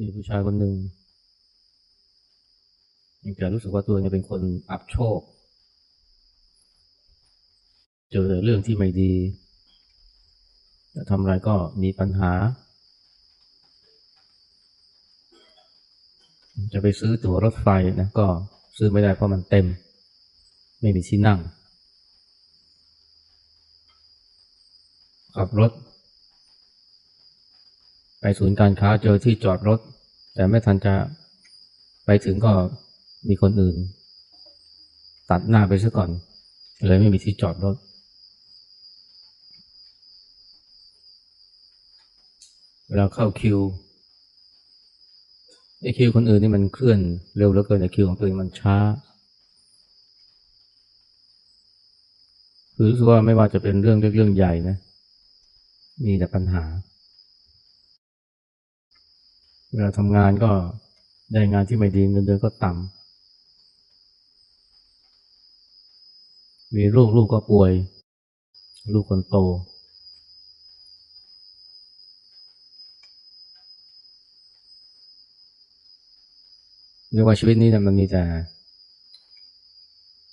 มีผู้ชายคนหนึ่งยังแกรู้สึกว่าตัวเองเป็นคนอับโชค เจอเรื่องที่ไม่ดีจะทำอะไรก็มีปัญหา จะไปซื้อตั๋วรถไฟนะก็ซื้อไม่ได้เพราะมันเต็ม ไม่มีที่นั่ง ขับรถ ไปศูนย์การค้าเจอที่จอดรถ แต่ไม่ทันจะไปถึงก็มีคนอื่น ตัดหน้าไปซะก่อน เลยไม่มีที่จอดรถ เวลาเข้าคิวไอคิวคนอื่นนี่มันเคลื่อนเร็วเหลือเกินแต่คิวของตัวเองมันช้าคือรู้สึกว่าไม่ว่าจะเป็นเรื่องเล็กเรื่องใหญ่นะ มีแต่ปัญหา เวลาทำงานก็ได้งานที่ไม่ดีเงินเดือนก็ต่ำมีลูกลูกก็ป่วย ลูกคนโต เรียกว่าชีวิตนี้มันมีแต่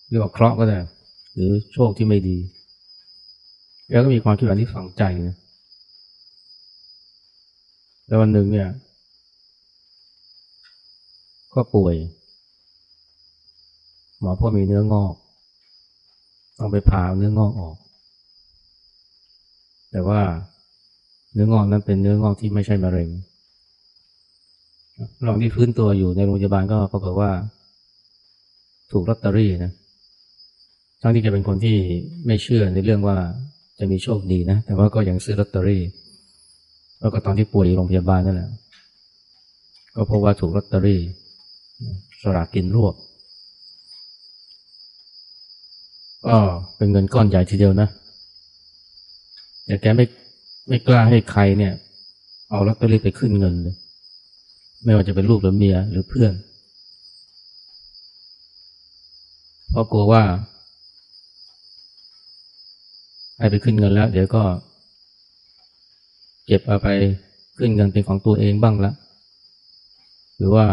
เรียกว่าเคราะห์ก็ได้ หรือโชคที่ไม่ดีแล้วก็มีความคิดแบบนี้ฝังใจนะแล้ววันหนึ่งเนี่ย ก็ป่วย หมอพ่อมีเนื้องอกต้องไปผ่าเนื้องอกออก แต่ว่าเนื้องอกนั้นเป็นเนื้องอกที่ไม่ใช่มะเร็งระหว่างที่ฟื้นตัวอยู่ในโรงพยาบาลก็ปรากฏว่า ถูกลอตเตอรี่นะ ทั้งที่แกเป็นคนที่ไม่เชื่อในเรื่องว่าจะมีโชคดีนะ แต่ว่าก็ยังซื้อลอตเตอรี่ แล้วก็ตอนที่ป่วยอยู่โรงพยาบาลนั่นแหละ ก็พบว่าถูกลอตเตอรี่ สลากกินรวบก็เป็นเงินก้อนใหญ่ทีเดียวนะแต่แกไม่ไม่กล้าให้ใครเนี่ย เอาลอตเตอรี่ไปขึ้นเงินเลย ไม่ว่าจะเป็นลูกหรือเมียหรือเพื่อน เพราะกลัวว่าให้ไปขึ้นเงินแล้ว เดี๋ยวก็ เก็บเอาไปขึ้นเงินเป็นของตัวเองบ้างละหรือว่า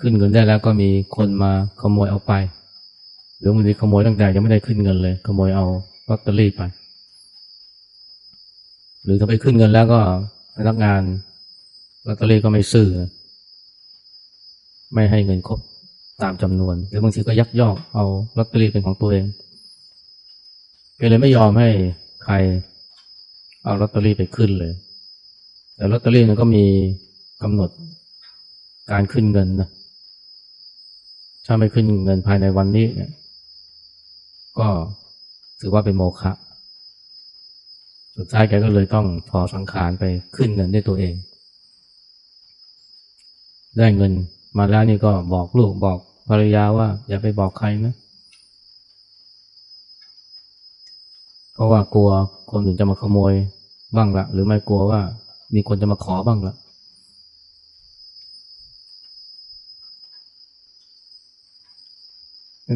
ขึ้นเงินได้แล้วก็มีคนมาขโมยเอาไป หรือบางทีขโมยตั้งแต่ยังไม่ได้ขึ้นเงินเลย ขโมยเอาลอตเตอรี่ไป หรือถ้าไปขึ้นเงินแล้วก็พนักงานลอตเตอรี่ก็ไม่ซื้อไม่ให้เงินครบตามจำนวน หรือบางทีก็ยักยอกเอาลอตเตอรี่เป็นของตัวเองก็เลยไม่ยอมให้ใครเอาลอตเตอรี่ไปขึ้นเลย แต่ลอตเตอรี่มันก็มีกำหนดการขึ้นเงินนะ ถ้าไม่ขึ้นเงินภายในวันนี้เนี่ยก็ถือว่าเป็นโมฆะสุดท้ายแกก็เลยต้องถอสังขารไปขึ้นเงินด้วยตัวเอง ได้เงินมาแล้วนี่ก็บอกลูกบอกภรรยาว่า อย่าไปบอกใครนะ เพราะว่ากลัวคนอื่นจะมาขโมยบ้างละหรือไม่กลัวว่ามีคนจะมาขอบ้างละ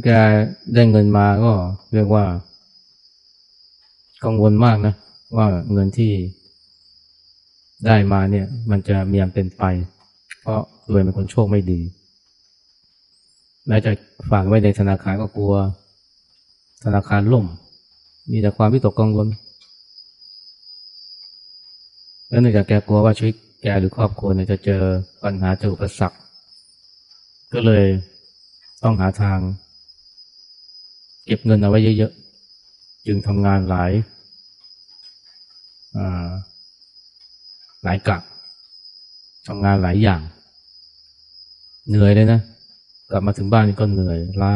แกได้เงินมาก็เรียกว่า กังวลมากนะ ว่าเงินที่ได้มาเนี่ย มันจะมีอันเป็นไป เพราะตัวเองเป็นคนโชคไม่ดีแม้จะฝากไว้ในธนาคารก็กลัว ธนาคารล่ม มีแต่ความวิตกกังวลแล้วเนื่องจากแกกลัวว่าชีวิตแกหรือครอบครัวเนี่ยจะเจอปัญหาเจออุปสรรคก็เลยต้องหาทาง เก็บเงินเอาไว้เยอะๆ จึงทำงานหลายหลายกะทำงานหลายอย่าง เหนื่อยเลยนะ กลับมาถึงบ้านก็เหนื่อยล้า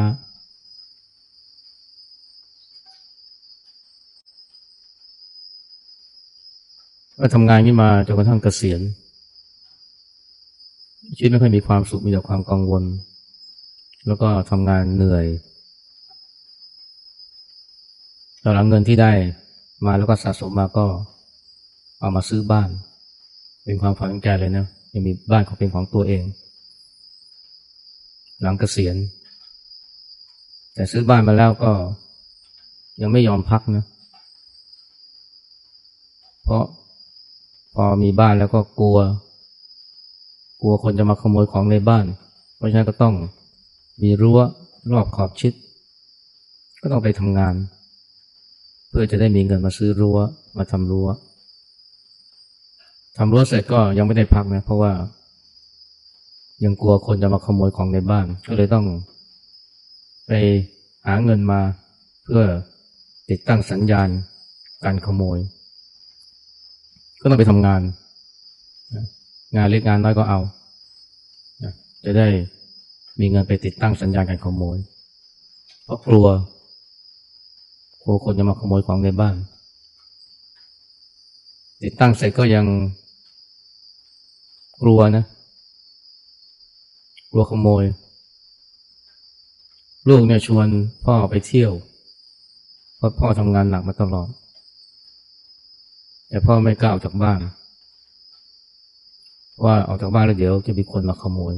ก็ทำงานนี้มาจนกระทั่งเกษียณชีวิตไม่ค่อยมีความสุขมีแต่ความกังวล แล้วก็ทำงานเหนื่อย ตอนหลังเงินที่ได้มาแล้วก็สะสมมาก็เอามาซื้อบ้าน เป็นความฝันของแกเลยนะยังมีบ้านของเป็นของตัวเอง หลังเกษียณ แต่ซื้อบ้านมาแล้วก็ ยังไม่ยอมพักนะ เพราะพอมีบ้านแล้วก็กลัว กลัวคนจะมาขโมยของในบ้าน เพราะฉะนั้นก็ต้องมีรั้วรอบขอบชิด ก็ต้องไปทำงาน เพื่อจะได้มีเงินมาซื้อรั้วมาทำรั้วทำรั้วเสร็จก็ยังไม่ได้พักนะเพราะว่ายังกลัวคนจะมาขโมยของในบ้าน ก็เลยต้อง ไปหาเงินมาเพื่อติดตั้งสัญญาณการขโมย ก็ต้องไปทำงาน งานเล็กงานน้อยก็เอา จะได้มีเงินไปติดตั้งสัญญาณการขโมย เพราะกลัว กลัวคนจะมาขโมยของในบ้าน ติดตั้งเสร็จก็ยังกลัวนะกลัวขโมย ลูกเนี่ยชวนพ่อไปเที่ยวเพราะพ่อทำงานหนักมาตลอด แต่พ่อไม่กล้าออกจากบ้าน ว่าออกจากบ้านแล้วเดี๋ยวจะมีคนมาขโมย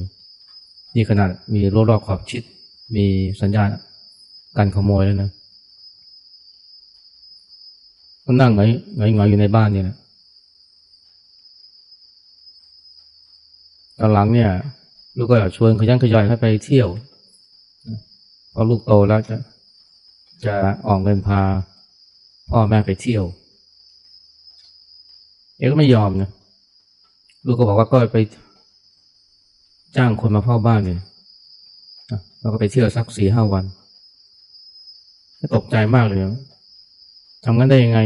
นี่ขนาดมีรั้วรอบขอบชิด มีสัญญาณการขโมยแล้วนะ ก็นั่งไงไงไงอยู่ในบ้านเนี่ยนะตอนหลังเนี่ย ลูกก็ชวนขยันขยายให้ไปเที่ยวพอลูกโตแล้วจะจะออกเงินพาพ่อแม่ไปเที่ยวเอ๊ก็ไม่ยอมนะลูกก็บอกว่าก็ไปจ้างคนมาเฝ้าบ้านเนี่ยแล้วก็ไปเที่ยวสักสี่ห้าวัน ตกใจมากเลย ทำงั้นได้ยังไง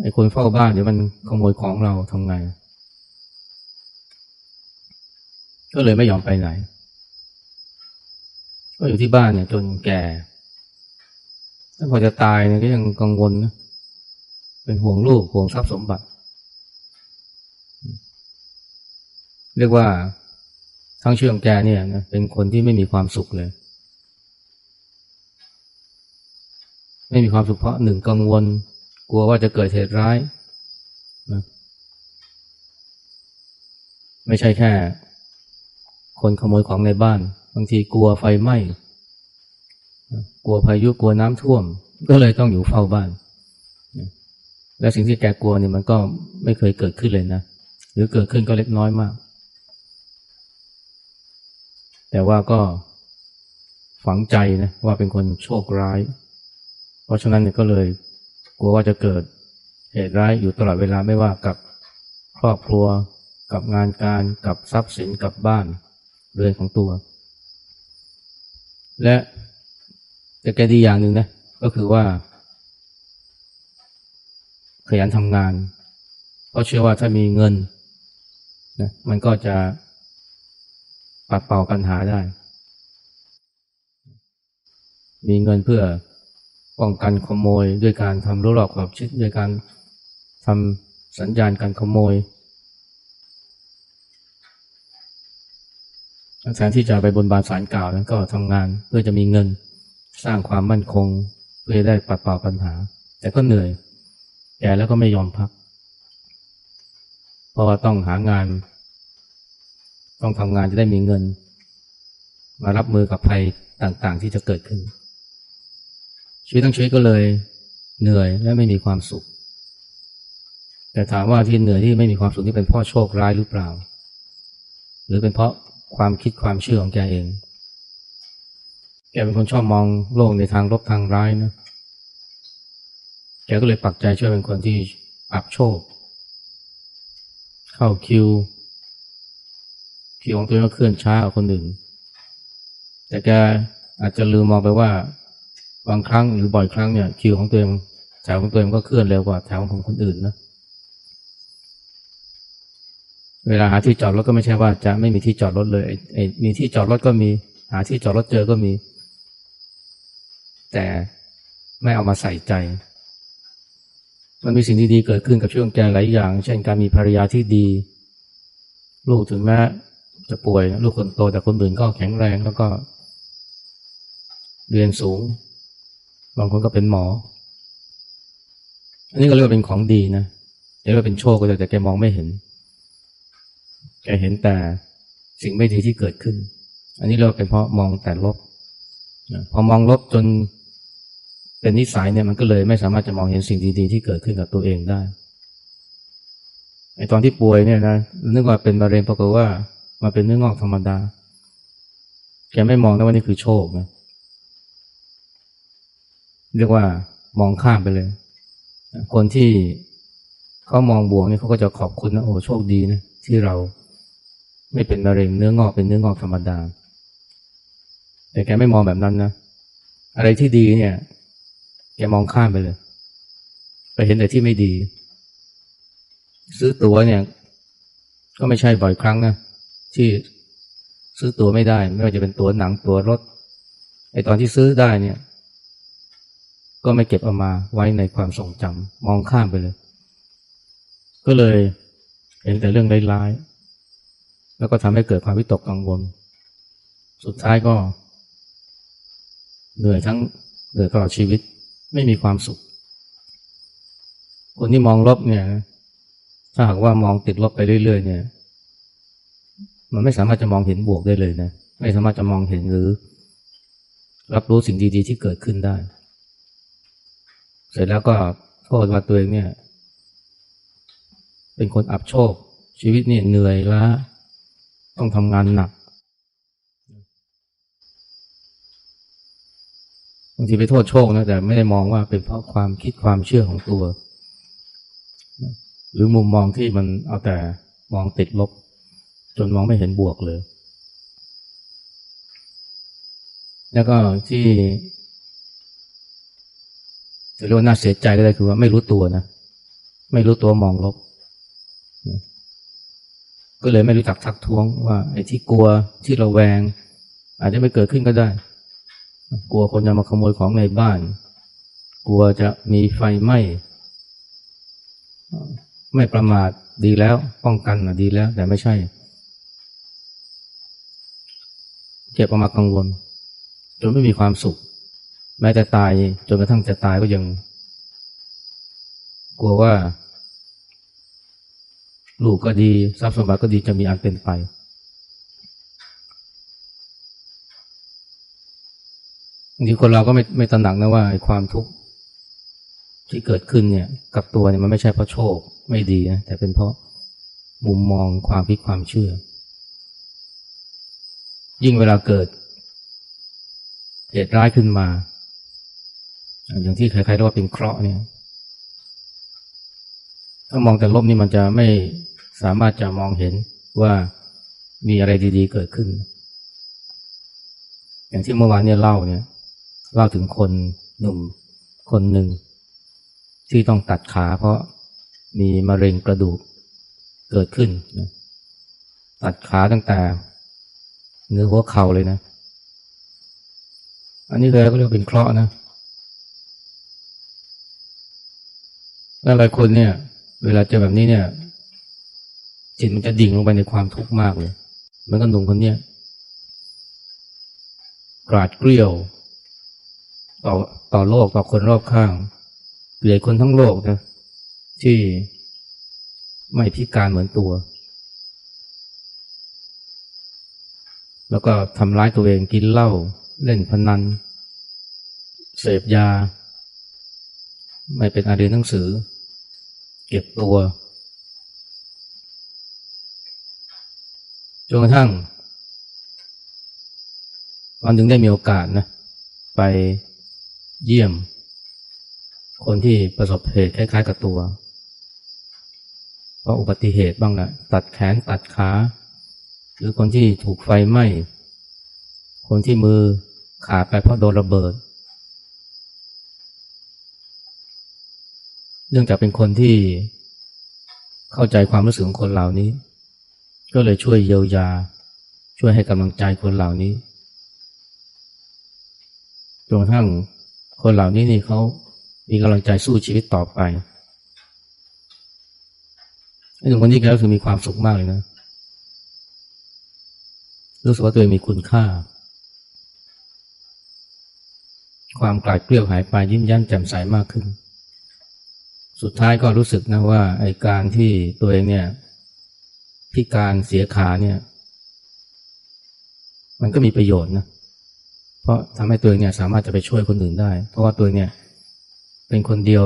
ไอ้คนเฝ้าบ้านเดี๋ยวมันขโมยของเราทำไง ก็เลยไม่ยอมไปไหน ก็อยู่ที่บ้านเนี่ย จนแก่ถ้าพอจะตายเนี่ยก็ยังกังวลนะเป็นห่วงลูกห่วงทรัพย์สมบัติ เรียกว่าทั้งชีวิตของแกเนี่ยนะเป็นคนที่ไม่มีความสุขเลย ไม่มีความสุขเพราะหนึ่งกังวล กลัวว่าจะเกิดเหตุร้ายนะไม่ใช่แค่ คนขโมยของในบ้าน บางทีกลัวไฟไหม้กลัวพายุกลัวน้ำท่วม ก็เลยต้องอยู่เฝ้าบ้าน และสิ่งที่แกกลัวเนี่ยมันก็ไม่เคยเกิดขึ้นเลยนะหรือเกิดขึ้นก็เล็กน้อยมาก แต่ว่าก็ฝังใจนะว่าเป็นคนโชคร้าย เพราะฉะนั้นเนี่ยก็เลยกลัวว่าจะเกิดเหตุร้ายอยู่ตลอดเวลาไม่ว่ากับครอบครัว กับงานการกับทรัพย์สินกับบ้านเรือนของตัว และแต่แกดีอย่างหนึ่งนะก็คือว่า ขยันทำงานเพราะเชื่อว่าถ้ามีเงินนะมันก็จะปัดเป่าปัญหาได้ มีเงินเพื่อ ป้องกันขโมย ด้วยการทำรั้วรอบขอบชิดด้วยการทำสัญญาณการขโมยแทนที่จะไปบนบานสารกล่าวนั้นก็ทำงานเพื่อจะมีเงินสร้างความมั่นคง เพื่อได้ปัดเป่าปัญหา แต่ก็เหนื่อยแกแล้วก็ไม่ยอมพัก เพราะว่าต้องหางาน ต้องทำงานจะได้มีเงิน มารับมือกับภัยต่างๆที่จะเกิดขึ้น ชีวิตทั้งชีวิตก็เลยเหนื่อยและไม่มีความสุข แต่ถามว่าที่เหนื่อยที่ไม่มีความสุขที่เป็นเพราะโชคร้ายหรือเปล่า หรือเป็นเพราะความคิดความเชื่อของแกเอง แกเป็นคนชอบมองโลกในทางลบทางร้ายนะ แกก็เลยปักใจเชื่อเป็นคนที่อับโชค เข้าคิว คิวของตัวเองก็เคลื่อนช้ากว่าคนอื่น แต่แกอาจจะลืมมองไปว่า บางครั้งหรือบ่อยครั้งเนี่ยคิวของตัวเองแถวของตัวเองก็เคลื่อนเร็วกว่าแถวของคนอื่นนะเวลาหาที่จอดรถก็ไม่ใช่ว่าจะไม่มีที่จอดรถเลยไอ้มีที่จอดรถก็มี หาที่จอดรถเจอก็มี แต่ไม่เอามาใส่ใจ มันมีสิ่งดีๆเกิดขึ้นกับช่วงแกหลายอย่าง เช่นการมีภรรยาที่ดี ลูกถึงแม้จะป่วย ลูกคนโตแต่คนอื่นก็แข็งแรงแล้วก็ เรียนสูง บางคนก็เป็นหมอ อันนี้ก็เรียกว่าเป็นของดีนะเรียกว่าเป็นโชคก็แต่แกมองไม่เห็น แกเห็นแต่สิ่งไม่ดีที่เกิดขึ้น อันนี้เราเป็นเพราะมองแต่ลบพอมองลบจนเป็นนิสัยเนี่ยมันก็เลยไม่สามารถจะมองเห็นสิ่งดีๆที่เกิดขึ้นกับตัวเองได้ไอตอนที่ป่วยเนี่ยนะนึกว่าเป็นมะเร็งปรากฏว่ามาเป็นเนื้องอกธรรมดา แกไม่มองนะว่านี่คือโชคนะ เรียกว่ามองข้ามไปเลย คนที่เขามองบวกนี่เขาก็จะขอบคุณนะโอ้โชคดีนะที่เราไม่เป็นมะเร็งเนื้องอกเป็นเนื้องอกธรรมดา แต่แกไม่มองแบบนั้นนะ อะไรที่ดีเนี่ย แกมองข้ามไปเลย ไปเห็นแต่ที่ไม่ดี ซื้อตั๋วเนี่ย ก็ไม่ใช่บ่อยครั้งนะที่ซื้อตั๋วไม่ได้ ไม่ว่าจะเป็นตั๋วหนังตั๋วรถไอตอนที่ซื้อได้เนี่ย ก็ไม่เก็บเอามาไว้ในความทรงจำมองข้ามไปเลย ก็เลยเห็นแต่เรื่องร้ายๆแล้วก็ทำให้เกิดความวิตกกังวล สุดท้ายก็ เหนื่อยทั้งเหนื่อยตลอดชีวิตไม่มีความสุข คนที่มองลบเนี่ย ถ้าหากว่ามองติดลบไปเรื่อย ๆ เนี่ย มันไม่สามารถจะมองเห็นบวกได้เลยนะ ไม่สามารถจะมองเห็นหรือ รับรู้สิ่งดี ๆ ที่เกิดขึ้นได้ เสร็จแล้วก็โทษว่าตัวเองเนี่ย เป็นคนอับโชค ชีวิตเนี่ยเหนื่อยล้าต้องทำงานหนักบางทีไปโทษโชคนะแต่ไม่ได้มองว่าเป็นเพราะความคิดความเชื่อของตัว หรือมุมมองที่มันเอาแต่มองติดลบ จนมองไม่เห็นบวกเลย แล้วก็ที่ เรียกว่าน่าเสียใจก็ได้คือว่าไม่รู้ตัวนะ ไม่รู้ตัวมองลบ ก็เลยไม่รู้จักทักท้วงว่าไอ้ที่กลัวที่เราแวง อาจจะไม่เกิดขึ้นก็ได้ กลัวคนจะมาขโมยของในบ้าน กลัวจะมีไฟไหม้ไม่ประมาทดีแล้ว ป้องกันนะดีแล้ว แต่ไม่ใช่เก็บเอามากังวลจนไม่มีความสุข แม้แต่ตายจนกระทั่งจะตายก็ยัง กลัวว่า ลูกก็ดีทรัพย์สมบัติก็ดีจะมีอันเป็นไปบางทีคนเราก็ไม่ไม่ตระหนักนะว่าความทุกข์ที่เกิดขึ้นเนี่ย กับตัวเนี่ยมันไม่ใช่เพราะโชคไม่ดีนะแต่เป็นเพราะมุมมองความคิดความเชื่อ ยิ่งเวลาเกิดเหตุร้ายขึ้นมา อย่างที่ใครๆเรียกว่าเป็นเคราะห์เนี่ย ถ้ามองแต่ลบนี่มันจะไม่สามารถจะมองเห็นว่ามีอะไรดีๆเกิดขึ้น อย่างที่เมื่อวานเนี่ยเล่าเนี่ย เล่าถึงคนหนุ่มคนหนึ่ง ที่ต้องตัดขาเพราะมีมะเร็งกระดูกเกิดขึ้นนะตัดขาตั้งแต่เนื้อหัวเข่าเลยนะ อันนี้เลยก็เรียกเป็นเคราะห์นะ แล้วหลายคนเนี่ย เวลาเจอแบบนี้เนี่ยจิตมันจะดิ่งลงไปในความทุกข์มากเลยเหมือนกับหนุ่มคนเนี้ยกราดเกลียว ต่อต่อโลกต่อคนรอบข้างเหลือคนทั้งโลกนะที่ไม่พิการเหมือนตัว แล้วก็ทำร้ายตัวเองกินเหล้าเล่นพนัน เสพยา ไม่เป็นอาเรียนหนังสือ เก็บตัวจนกระทั่งวันถึงได้มีโอกาสนะไปเยี่ยม คนที่ประสบเหตุคล้ายๆกับตัวเพราะอุบัติเหตุบ้างแหละตัดแขนตัดขา หรือคนที่ถูกไฟไหม้คนที่มือขาดไปเพราะโดนระเบิด เนื่องจากเป็นคนที่เข้าใจความรู้สึกของคนเหล่านี้ ก็เลยช่วยเยียวยา ช่วยให้กำลังใจคนเหล่านี้จนกระทั่งคนเหล่านี้นี่เขามีกำลังใจสู้ชีวิตต่อไปไอ้หนุ่มคนนี้แกก็คือมีความสุขมากเลยนะ รู้สึกว่าตัวเองมีคุณค่า ความกลาดเกลียวหายไปยิ้มแย้มแจ่มใสมากขึ้น สุดท้ายก็รู้สึกนะว่าไอ้การที่ตัวเองเนี่ยพิการเสียขาเนี่ย มันก็มีประโยชน์นะเพราะทำให้ตัวเองเนี่ยสามารถจะไปช่วยคนอื่นได้ เพราะว่าตัวเองเนี่ยเป็นคนเดียว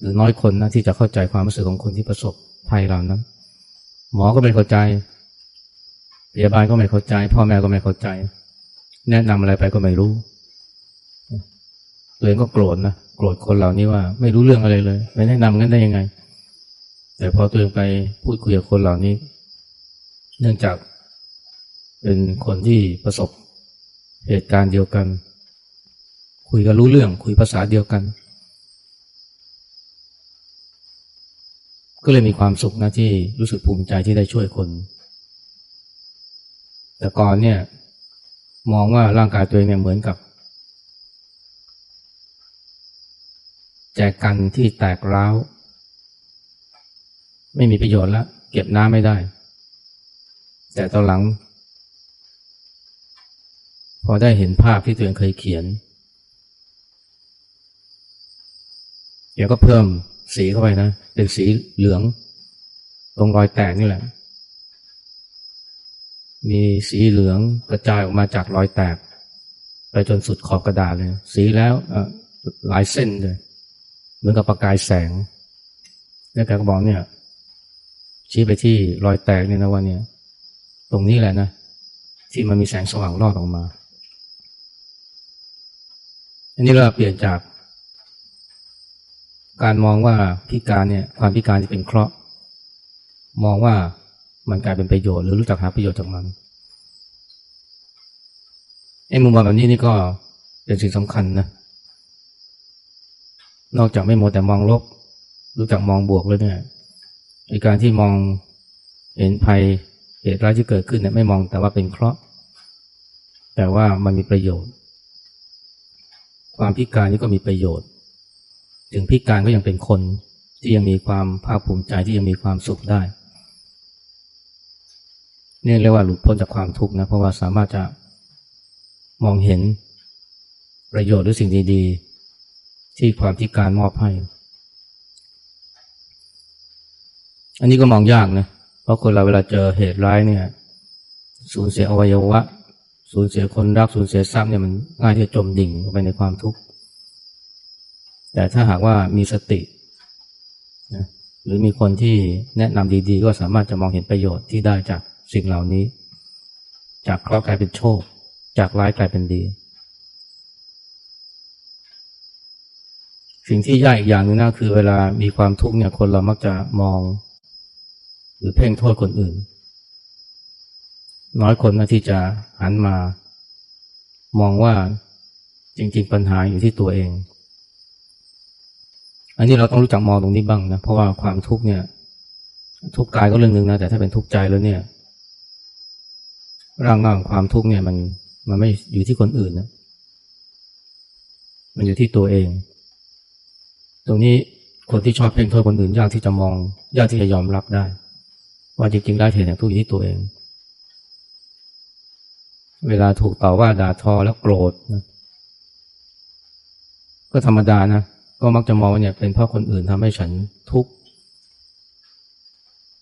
หรือน้อยคนนะที่จะเข้าใจความรู้สึกของคนที่ประสบภัยเหล่านั้น หมอก็ไม่เข้าใจพยาบาลก็ไม่เข้าใจ พ่อแม่ก็ไม่เข้าใจ แนะนำอะไรไปก็ไม่รู้ ตัวเองก็โกรธนะโกรธคนเหล่านี้ว่าไม่รู้เรื่องอะไรเลยไปแนะนำงั้นได้ยังไง แต่พอตัวเองไปพูดคุยกับคนเหล่านี้ เนื่องจากเป็นคนที่ประสบเหตุการณ์เดียวกัน คุยกันรู้เรื่อง คุยภาษาเดียวกัน ก็เลยมีความสุขนะที่รู้สึกภูมิใจที่ได้ช่วยคน แต่ก่อนเนี่ย มองว่าร่างกายตัวเองเนี่ยเหมือนกับ แจกันที่แตกร้าว ไม่มีประโยชน์แล้ว เก็บน้ำไม่ได้ แต่ตอนหลัง พอได้เห็นภาพที่ตัวเองเคยเขียนเดี๋ยวก็เพิ่มสีเข้าไปนะเป็นสีเหลือง ตรงรอยแตกนี่แหละ มีสีเหลืองกระจายออกมาจากรอยแตก ไปจนสุดขอบกระดาษเลย สีแล้วหลายเส้นเลย มือนกับประกายแสง แล้วแกก็บอกเนี่ย ชี้ไปที่รอยแตกเนี่ยนะว่าเนี่ย ตรงนี้แหละนะ ที่มันมีแสงสว่างรอดออกมา อันนี้เราเปลี่ยนจาก การมองว่าพิการเนี่ย ความพิการจะเป็นเคราะห์มองว่ามันกลายเป็นประโยชน์หรือรู้จักหาประโยชน์จากมันไอ้มุมมองแบบนี้นี่ก็เป็นสิ่งสำคัญนะ นอกจากไม่โมวแต่มองลบ รู้จักมองบวกเลยเนี่ยในการที่มองเห็นภัยเหตุร้ายที่เกิดขึ้นเนี่ยไม่มองแต่ว่าเป็นเคราะห์แต่ว่ามันมีประโยชน์ ความพิการนี่ก็มีประโยชน์ ถึงพิการก็ยังเป็นคนที่ยังมีความภาคภูมิใจที่ยังมีความสุขได้นี่เรียกว่าหลุดพ้นจากความทุกข์นะเพราะว่าสามารถจะมองเห็นประโยชน์หรือสิ่งดีๆ ที่ความพิการมอบให้ อันนี้ก็มองยากนะ เพราะคนเราเวลาเจอเหตุร้ายเนี่ย สูญเสียอวัยวะ สูญเสียคนรัก สูญเสียทรัพย์เนี่ยมันง่ายที่จะจมดิ่งลงไปในความทุกข์ แต่ถ้าหากว่ามีสตินะหรือมีคนที่แนะนำดีๆ ก็สามารถจะมองเห็นประโยชน์ที่ได้จากสิ่งเหล่านี้ จากเคราะห์กลายเป็นโชค จากร้ายกลายเป็นดี สิ่งที่ยากอีกอย่างหนึงนะคือเวลามีความทุกข์เนี่ยคนเรามักจะมอง หรือเพ่งโทษคนอื่น น้อยคนนะที่จะหันมา มองว่าจริง ๆ ปัญหาอยู่ที่ตัวเอง อันนี้เราต้องรู้จักมองตรงนี้บ้างนะเพราะว่าความทุกข์เนี่ย ทุกข์กายก็เรื่องหนึ่งนะแต่ถ้าเป็นทุกข์ใจแล้วเนี่ยร่างงของความทุกข์เนี่ยมันมันไม่อยู่ที่คนอื่นนะมันอยู่ที่ตัวเอง ตรงนี้คนที่ชอบเพ่งโทษคนอื่นยากที่จะมองยากที่จะยอมรับได้ ว่าจริงๆได้เหตุแห่งทุกข์อยู่ที่ตัวเอง เวลาถูกต่อว่าด่าทอแล้วโกรธนะก็ธรรมดานะก็มักจะมองว่าเนี่ยเป็นเพราะคนอื่นทำให้ฉันทุกข์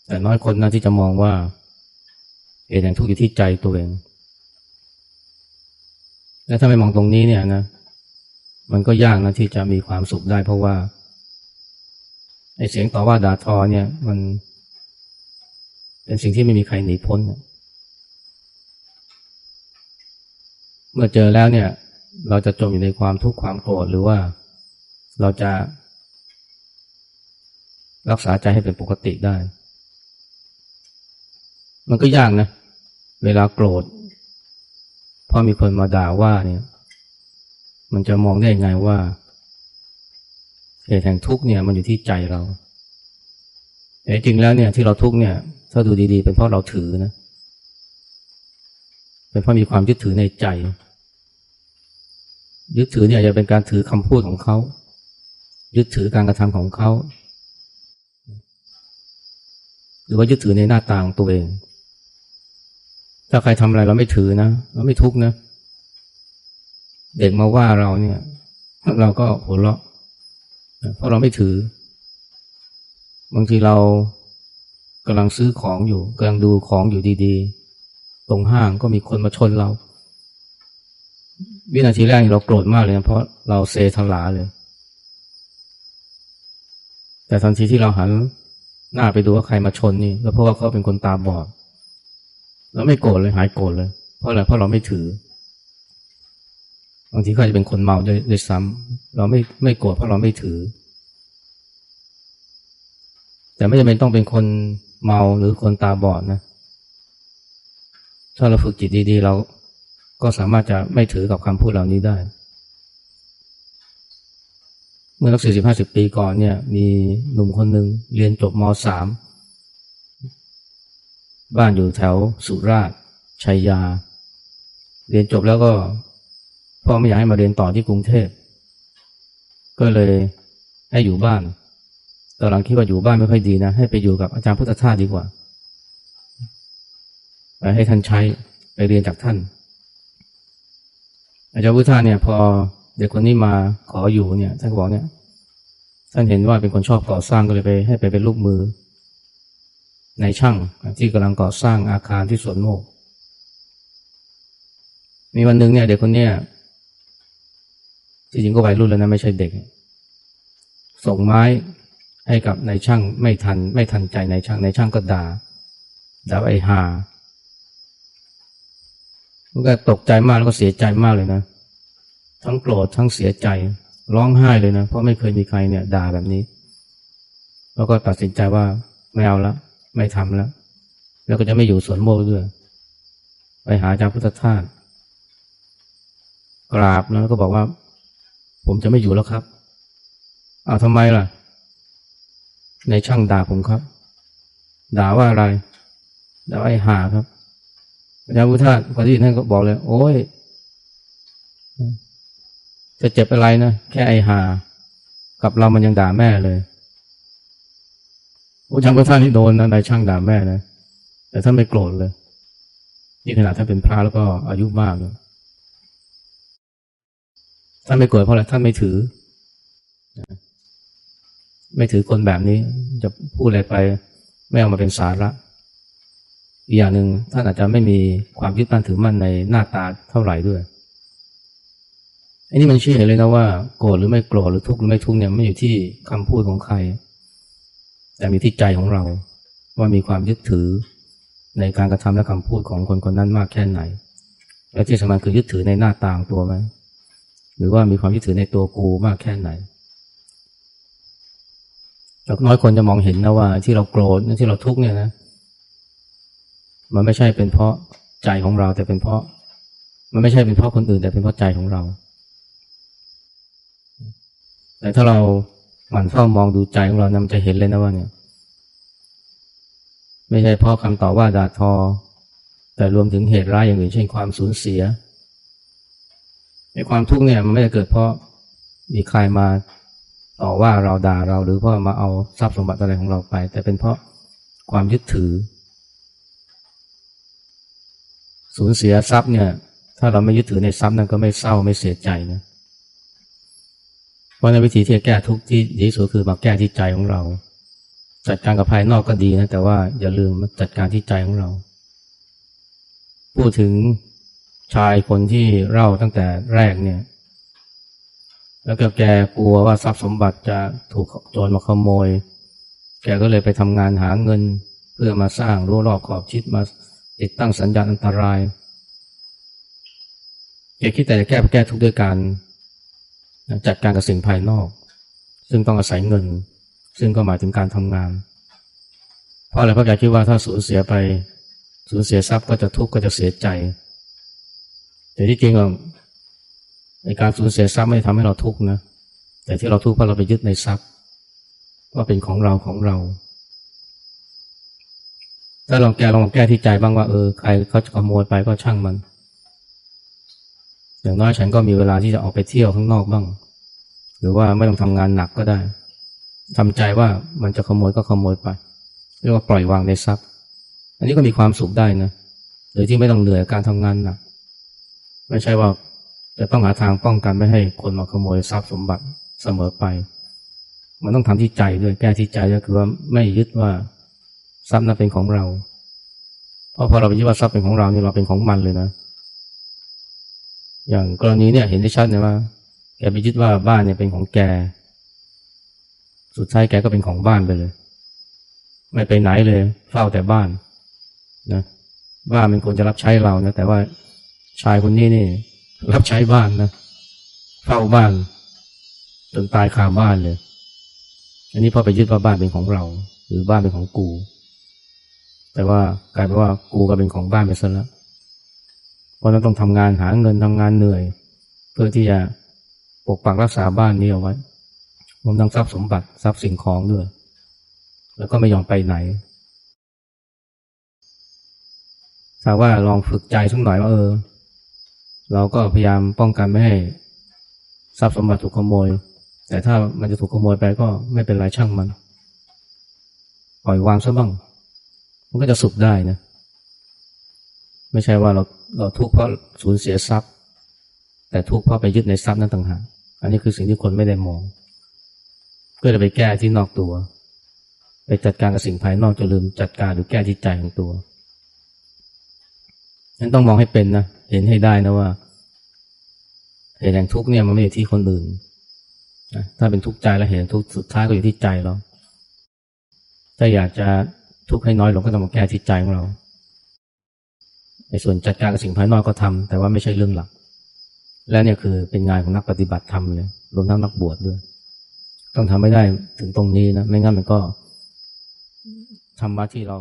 แต่น้อยคนนะที่จะมองว่าเหตุแห่งทุกข์อยู่ที่ใจตัวเองและถ้าไม่มองตรงนี้เนี่ยนะ มันก็ยากนะที่จะมีความสุขได้ เพราะว่าไอ้เสียงต่อว่าด่าทอเนี่ย มัน เป็นสิ่งที่ไม่มีใครหนีพ้นเมื่อเจอแล้วเนี่ย เราจะจมอยู่ในความทุกข์ความโกรธหรือว่าเราจะ รักษาใจให้เป็นปกติได้ มันก็ยากนะ เวลาโกรธพราะมีคนมาด่าว่าเนี่ย มันจะมองได้ยังไงว่าเหตุแห่งทุกข์เนี่ยมันอยู่ที่ใจเราแต่จริงแล้วเนี่ยที่เราทุกข์เนี่ยถ้าดูดีๆ เป็นเพราะเราถือนะเป็นเพราะมีความยึดถือในใจ ยึดถือเนี่ยจะเป็นการถือคำพูดของเขา ยึดถือการกระทำของเขา หรือว่ายึดถือในหน้าตาของตัวเอง ถ้าใครทำอะไรเราไม่ถือนะ เราไม่ทุกข์นะเเด็กมาว่าเราเนี่ย เราก็หัวเราะเพราะเราไม่ถือ บางทีเรากำลังซื้อของอยู่กำลังดูของอยู่ดีๆ ตรงห้างก็มีคนมาชนเรา วินาทีแรกเราโกรธมากเลยนะเพราะเราเซทลาเลย แต่ทันทีที่เราหันหน้าไปดูว่าใครมาชนนี่ แล้วเพราะว่าเขาเป็นคนตาบอดเราไม่โกรธเลยหายโกรธเลย เพราะอะไรเพราะเราไม่ถือ บางทีเขาอาจจะเป็นคนเมาด้วยด้วยซ้ำเราไม่ไม่โกรธเพราะเราไม่ถือ แต่ไม่จำเป็นต้องเป็นคนเมาหรือคนตาบอดนะ ถ้าเราฝึกจิตดีๆ เราก็สามารถจะไม่ถือกับคำพูดเหล่านี้ได้ เมื่อสักสี่สิบห้าสิบปีก่อนเนี่ย มีหนุ่มคนหนึ่งเรียนจบมสามบ้านอยู่แถวสุราษฎร์ชัยยา เรียนจบแล้วก็ พ่อไม่อยากให้มาเรียนต่อที่กรุงเทพ ก็เลยให้อยู่บ้านตอนหลังคิดว่าอยู่บ้านไม่ค่อยดีนะ ให้ไปอยู่กับอาจารย์พุทธทาสดีกว่า ไปให้ท่านใช้ไปเรียนจากท่าน อาจารย์พุทธทาสเนี่ย พอเด็กคนนี้มาขออยู่เนี่ยท่านก็บอกเนี่ยท่านเห็นว่าเป็นคนชอบก่อสร้างก็เลยไป ให้ไปเป็นลูกมือ ในช่างที่กำลังก่อสร้างอาคารที่สวนโมก มีวันหนึ่งเนี่ย เด็กคนเนี้ย จริงก็วัยรุ่นแล้วนะไม่ใช่เด็ก ส่งไม้ให้กับนายช่างไม่ทัน ไม่ทันใจนายช่างนายช่างก็ด่าด่าว่าไอ้หามันก็ตกใจมากแล้วก็เสียใจมากเลยนะ ทั้งโกรธทั้งเสียใจ ร้องไห้เลยนะ เพราะไม่เคยมีใครเนี่ยด่าแบบนี้ แล้วก็ตัดสินใจว่าไม่เอาละไม่ทำแล้ว แล้วก็จะไม่อยู่สวนโมกด้วยไปหาอาจารย์พุทธทาสกราบแล้วก็บอกว่า ผมจะไม่อยู่แล้วครับอ้าวทำไมล่ะ ในช่างด่าผมครับ ด่าว่าอะไร ด่าว่าไอ้หาครับอาจารย์พุทธทาพอที่ท่านก็บอกเลย โอ้ย จะเจ็บอะไรนะ แค่ไอ้หา กับเรามันยังด่าแม่เลยอาจารย์พุทธทาสนี่โดนนะนายช่างด่าแม่นะ แต่ท่านไม่โกรธเลย นี่ขนาดท่านเป็นพระแล้วก็อายุมากเลย ท่านไม่โกรธเพราะอะไรท่านไม่ถือ ไม่ถือคนแบบนี้จะพูดอะไรไปไม่เอามาเป็นสาระอีกอย่างหนึ่งท่านอาจจะไม่มีความยึดมั่นถือมั่นในหน้าตาเท่าไหร่ด้วยอันนี้มันชี้เห็นเลยนะว่าโกรธหรือไม่โกรธหรือทุกข์หรือไม่ทุกข์เนี่ยไม่อยู่ที่คำพูดของใคร แต่มีที่ใจของเรา ว่ามีความยึดถือในการกระทำและคำพูดของคนคนนั้นมากแค่ไหน และที่สำคัญคือยึดถือในหน้าตาของตัวไหม หรือว่ามีความยึดถือในตัวกูมากแค่ไหนแต่น้อยคนจะมองเห็นนะว่า ที่เราโกรธที่เราทุกข์เนี่ยนะ มันไม่ใช่เป็นเพราะใจของเราแต่เป็นเพราะ มันไม่ใช่เป็นเพราะคนอื่น แต่เป็นเพราะใจของเรา แต่ถ้าเราหมั่นเฝ้ามองดูใจของเรานะมันจะเห็นเลยนะว่าเนี่ย ไม่ใช่เพราะคำต่อว่าด่าทอ แต่รวมถึงเหตุร้ายอย่างอื่นเช่นความสูญเสีย ในความทุกข์เนี่ยมันไม่ได้เกิดเพราะมีใครมาต่อว่าเราด่าเราหรือเพราะมาเอาทรัพย์สมบัติอะไรของเราไป แต่เป็นเพราะความยึดถือ สูญเสียทรัพย์เนี่ย ถ้าเราไม่ยึดถือในทรัพย์นั้นก็ไม่เศร้าไม่เสียใจนะเพราะในวิธีที่จะแก้ทุกข์ที่ดีสุดคือมาแก้ที่ใจของเรา จัดการกับภายนอกก็ดีนะแต่ว่าอย่าลืมจัดการที่ใจของเรา พูดถึง ชายคนที่เล่าตั้งแต่แรกเนี่ย แล้วก็แกกลัวว่าทรัพย์สมบัติจะถูกโจรมาขโมย แกก็เลยไปทำงานหาเงิน เพื่อมาสร้างรั้วรอบขอบชิดมาติดตั้งสัญญาณอันตราย แกคิดแต่จะแก้แก้ทุกข์ด้วยการจัดการกับสิ่งภายนอก ซึ่งต้องอาศัยเงิน ซึ่งก็หมายถึงการทำงาน เพราะอะไรเพราะแกคิดว่าถ้าสูญเสียไปสูญเสียทรัพย์ก็จะทุกข์ก็จะเสียใจ แต่ที่จริงอะในการสูญเสียทรัพย์ไม่ทำให้เราทุกข์นะ แต่ที่เราทุกข์เพราะเราไปยึดในทรัพย์ ว่าเป็นของเราของเราถ้าลองแก้ลองแก้ที่ใจบ้างว่าเออใครเขาจะขโมยไปก็ช่างมัน อย่างน้อยฉันก็มีเวลาที่จะออกไปเที่ยวข้างนอกบ้าง หรือว่าไม่ต้องทำงานหนักก็ได้ทำใจว่ามันจะขโมยก็ขโมยไปเรียกว่าปล่อยวางในทรัพย์ อันนี้ก็มีความสุขได้นะโดยที่ไม่ต้องเหนื่อยกับการทำงานหนัก ไม่ใช่ว่าจะต้องหาทางป้องกันไม่ให้คนมาขโมยทรัพย์สมบัติเสมอไป มันต้องทำที่ใจด้วยแก้ที่ใจก็คือว่าไม่ยึดว่าทรัพย์นั้นเป็นของเรา เพราะพอเราไปยึดว่าทรัพย์เป็นของเราเนี่ยเราเป็นของมันเลยนะ อย่างกรณีเนี่ยเห็นได้ชัดเลยว่าแกไปยึดว่าบ้านเนี่ยเป็นของแก สุดท้ายแกก็เป็นของบ้านไปเลย ไม่ไปไหนเลย เฝ้าแต่บ้านนะบ้านมันควรจะรับใช้เรานะแต่ว่า ชายคนนี้นี่ รับใช้บ้านนะเฝ้าบ้านจนตายคาบ้านเลย อันนี้เพอไปยึดว่าบ้านเป็นของเรา หรือบ้านเป็นของกู แต่ว่ากลายเป็นว่ากูก็เป็นของบ้านไปซะแล้วเพราะนั้นต้องทำงานหาเงินทำงานเหนื่อย เพื่อที่จะปกปักรักษาบ้านนี้เอาไว้รวมทั้งทรัพย์สมบัติทรัพย์สิ่งของด้วย แล้วก็ไม่ยอมไปไหนถ้าว่าลองฝึกใจสักหน่อยว่าเออ เราก็พยายามป้องกันไม่ให้ทรัพย์สมบัติถูกขโมย แต่ถ้ามันจะถูกขโมยไปก็ไม่เป็นไรช่างมัน ปล่อยวางซะบ้าง มันก็จะสุขได้นะ ไม่ใช่ว่าเราเราทุกข์เพราะสูญเสียทรัพย์ แต่ทุกข์เพราะไปยึดในทรัพย์นั้นต่างหากอันนี้คือสิ่งที่คนไม่ได้มองก็เลยไปแก้ที่นอกตัว ไปจัดการกับสิ่งภายนอกจนลืมจัดการหรือแก้ที่ใจของตัวนั้นต้องมองให้เป็นนะ เห็นให้ได้นะว่า เหตุแห่งทุกข์เนี่ยมันไม่อยู่ที่คนอื่นนะถ้าเป็นทุกข์ใจแล้วเหตุทุกข์สุดท้ายก็อยู่ที่ใจเราถ้าอยากจะทุกข์ให้น้อยลงก็ต้องมาแก้ที่ใจของเราในส่วนจัดการกับสิ่งภายนอกก็ทำแต่ว่าไม่ใช่เรื่องหลัก และเนี่ยคือเป็นงานของนักปฏิบัติธรรมเลยรวมทั้งนักบวชดด้วย ต้องทำให้ได้ถึงตรงนี้นะไม่งั้นมันก็ธรรมะที่เรา